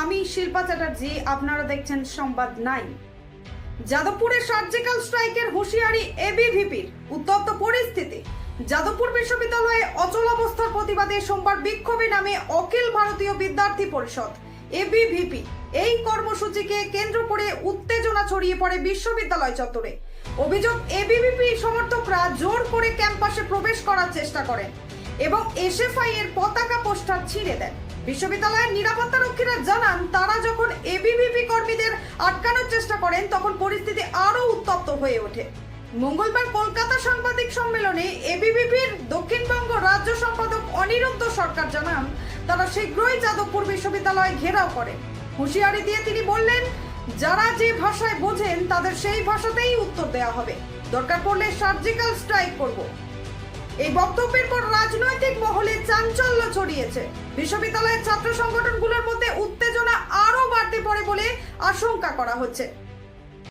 আমি শিল্পা চ্যাটার্জি, আপনারা দেখছেন সংবাদ নাই যাদবপুরে সার্জিক্যাল স্ট্রাইকের হুঁশিয়ারি এবিভিপির উত্তপ্ত পরিস্থিতি। যাদবপুর বিশ্ববিদ্যালয়ে অচলাবস্থার প্রতিবাদে সোমবার বিক্ষোভে নামে অখিল ভারতীয় বিদ্যার্থী পরিষদ। এবিভিপি এই কর্মসূচিকে কেন্দ্র করে উত্তেজনা ছড়িয়ে পড়ে বিশ্ববিদ্যালয় চত্বরে। অভিযোগ এবিভিপি সমর্থকরা জোর করে ক্যাম্পাসে প্রবেশ করার চেষ্টা করেন এবং এসএফআই এর পতাকা পোস্টার ছিঁড়ে দেন। বিশ্ববিদ্যালয়ের নিরাপত্তা রক্ষীরা জানান, তারা যখন এবিভিপি কর্মীদের আটকানোর চেষ্টা করেন, তখন পরিস্থিতি আরও উত্তপ্ত হয়ে ওঠে। মঙ্গলবার কলকাতা সাংবাদিক সম্মেলনে এবিভিপির দক্ষিণবঙ্গ রাজ্য সম্পাদক অনিরুদ্ধ সরকার জানান, তারা শীঘ্রই যাদবপুর বিশ্ববিদ্যালয় ঘেরাও করেন। হুঁশিয়ারি দিয়ে তিনি বললেন, যারা যে ভাষায় বোঝেন, তাদের সেই ভাষাতেই উত্তর দেওয়া হবে। দরকার পড়লে সার্জিক্যাল স্ট্রাইক করব। এই বক্তব্যের পর রাজনৈতিক মহলে ছড়িয়েছে। বিশ্ববিদ্যালয়ের ছাত্র সংগঠনগুলোর মধ্যে উত্তেজনা আরও বাড়তে পারে বলে আশঙ্কা করা হচ্ছে।